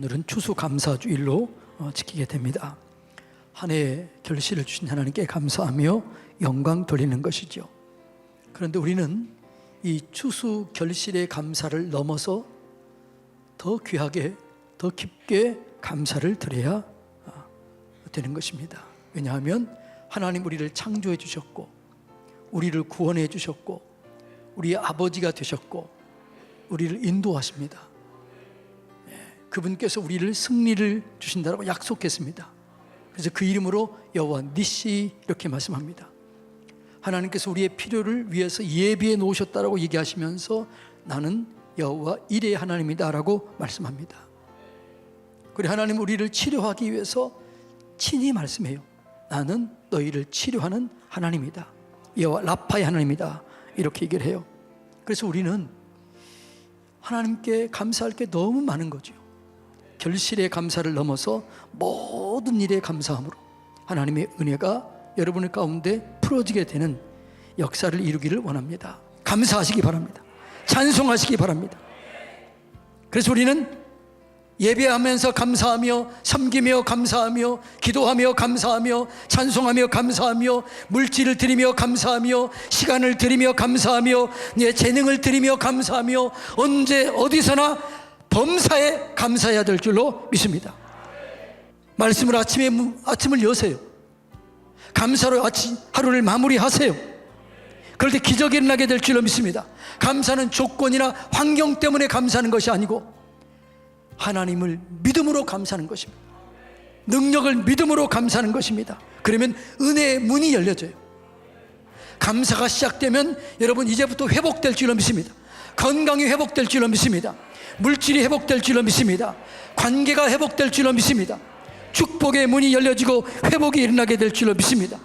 오늘은 추수감사주일로 어, 지키게 됩니다. 한 해의 결실을 주신 하나님께 감사하며 영광 돌리는 것이죠. 그런데 우리는 이 추수 결실의 감사를 넘어서 더 귀하게, 더 깊게 감사를 드려야 아, 되는 것입니다. 왜냐하면 하나님 우리를 창조해 주셨고, 우리를 구원해 주셨고, 우리의 아버지가 되셨고, 우리를 인도하십니다. 예, 그분께서 우리를 승리를 주신다고 약속했습니다. 그래서 그 이름으로 여호와 니시 이렇게 말씀합니다. 하나님께서 우리의 필요를 위해서 예비해 놓으셨다라고 얘기하시면서 나는 여호와 일의 하나님이다라고 말씀합니다. 그리고 하나님 우리를 치료하기 위해서 친히 말씀해요. 나는 너희를 치료하는 하나님이다. 여호와 라파의 하나님이다. 이렇게 얘기를 해요. 그래서 우리는 하나님께 감사할 게 너무 많은 거죠. 결실의 감사를 넘어서 모든 일에 감사함으로 하나님의 은혜가 여러분의 가운데 풀어지게 되는 역사를 이루기를 원합니다. 감사하시기 바랍니다. 찬송하시기 바랍니다. 그래서 우리는 예배하면서 감사하며 섬기며 감사하며 기도하며 감사하며 찬송하며 감사하며 물질을 드리며 감사하며 시간을 드리며 감사하며 내 재능을 드리며 감사하며 언제 어디서나 범사에 감사해야 될 줄로 믿습니다. 말씀을 아침에 무- 아침을 여세요. 감사로 아침 하루를 마무리하세요. 그럴 때 기적이 일어나게 될 줄로 믿습니다. 감사는 조건이나 환경 때문에 감사하는 것이 아니고 하나님을 믿음으로 감사하는 것입니다. 능력을 믿음으로 감사하는 것입니다. 그러면 은혜의 문이 열려져요. 감사가 시작되면 여러분 이제부터 회복될 줄로 믿습니다. 건강이 회복될 줄로 믿습니다. 물질이 회복될 줄로 믿습니다. 관계가 회복될 줄로 믿습니다. 축복의 문이 열려지고 회복이 일어나게 될 줄로 믿습니다.